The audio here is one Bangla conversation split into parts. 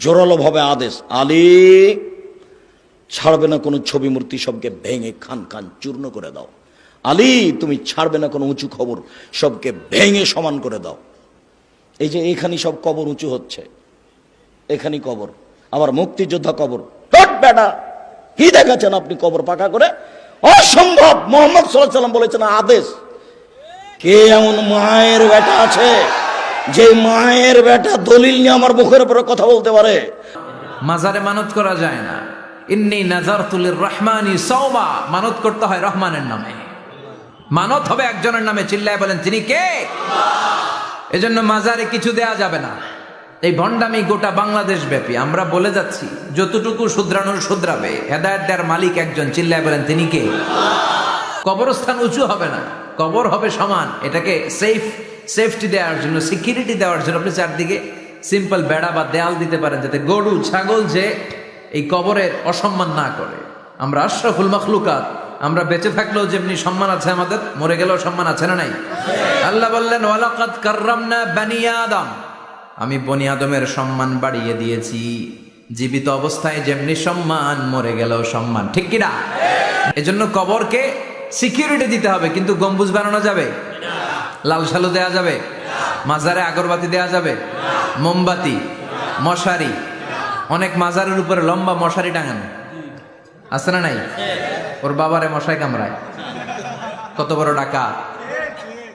জোরালোভাবে আদেশ, আলী, ছাড়বে না কোনো ছবি মূর্তি সবকে ভেঙে খান খান চূর্ণ করে দাও। আলী, তুমি ছাড়বে না কোনো উঁচু খবর সবকে ভেঙে সমান করে দাও। এই যে এখানে সব কবর উঁচু হচ্ছে। এখানে কবর। আবার মুক্তিযোদ্ধা কবর। বেটা, কি দেখাচ্ছেন আপনি কবর পাকা করে? অসম্ভব! মোহাম্মদ সাল্লাম বলেছেন, আদেশ, কে এমন মায়ের বেটা আছে যে মায়ের বেটা দলিল নিয়ে আমার মুখের উপরে কথা বলতে পারে। মাজারে মানত করা যায় না। ইন্নি নাজার তুলির রহমানি সৌমা মানত করতে হয় রহমানের নামে। মানত হবে একজনের নামে, চিল্লায় বলেন, তিনি কে? এজন্য মাজারে কিছু দেয়া যাবে না। এই ভণ্ডামি গোটা বাংলাদেশ ব্যাপী। আমরা বলে যাচ্ছি, যতটুকু শুধরানোর শুধরাবে, হেদায়ত দেয়ার মালিক একজন, চিল্লায় বলেন, তিনি কে? কবরস্থান উঁচু হবে না। কবর হবে সমান। এটাকে সেফ সেফটি দেওয়ার জন্য সিকিউরিটি দেওয়ার জন্য আপনি চারদিকে সিম্পল বেড়া বা দেয়াল দিতে পারেন যাতে গরু, ছাগল যে এই কবরের অসম্মান না করে। আমরা আশরাফুল মখলুকাত, আমরা বেঁচে থাকলেও যেমনি সম্মান আছে আমাদের, মরে গেলেও সম্মান আছে না নাই? আল্লাহ বললেন, ওয়ালাকাদ কাররামনা বানি আদম। আমি বনি আদমের সম্মান বাড়িয়ে দিয়েছি। জীবিত অবস্থায় যেমনি সম্মান, মরে গেলেও সম্মান। ঠিক কিনা? এজন্য কবরকে সিকিউরিটি দিতে হবে কিন্তু গম্বুজ বানানো যাবে? লাল সালু দেয়া যাবে? মাজারে আগরবাতি দেওয়া যাবে? মোমবাতি মশারি। অনেক মাজারের উপরে লম্বা মশারি টাঙানো। আছে না নাই? ওর বাবারে মশাই কামড়ায়। কত বড় ডাকা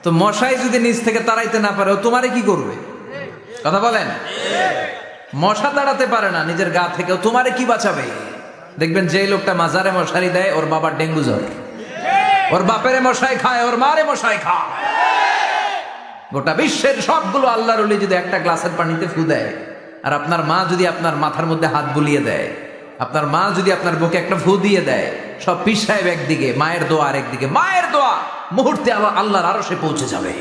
তো মশাই যদি নিচ থেকে তাড়াইতে না পারে ও তোমারে কি করবে? কথা বলেন? মশা তাড়াতে পারে না নিজের গা থেকে। তোমারে কি বাঁচাবে? দেখবেন যে লোকটা মাজারে মশারি দেয় ওর বাবার ডেঙ্গু জ্বর। ওর বাপেরে মশাই খায় ওর মারে মশাই খায়। গোটা বিশ্বের সবগুলো আল্লাহর ওলি যদি একটা গ্লাসের পানিতে ফু দেয় আর আপনার মা যদি আপনার মাথার মধ্যে হাত বুলিয়ে দেয় আপনার মা যদি আপনার বুকে একটা ফু দিয়ে দেয় সব পীর সাহেব একদিকে মায়ের দোয়া আর একদিকে মায়ের দোয়া মুহূর্তে আবার আল্লাহর আরও সে পৌঁছে যাবে।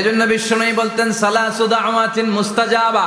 এজন্য বিশ্বনয়ী বলতেন সালা সুদা আমাতিন মুস্তাজাবা।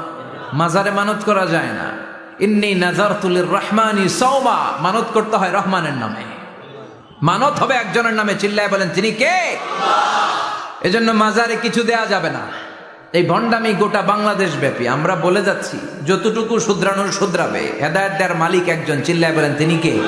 মাজারে মানত করা যায় না। ইন্নি নাজার তুলির রহমানি সৌমা মানত করতে হয় রহমানের নামে। মানত হবে একজনের নামে, চিল্লায় বলেন, তিনি কে? এজন্য মাজারে কিছু দেয়া যাবে না। এই ভণ্ডামি গোটা বাংলাদেশ ব্যাপী। আমরা বলে যাচ্ছি, যতটুকু শুধরানোর শুধরাবে, হেদায়ত মালিক একজন, চিল্লায় বলেন, তিনি কে?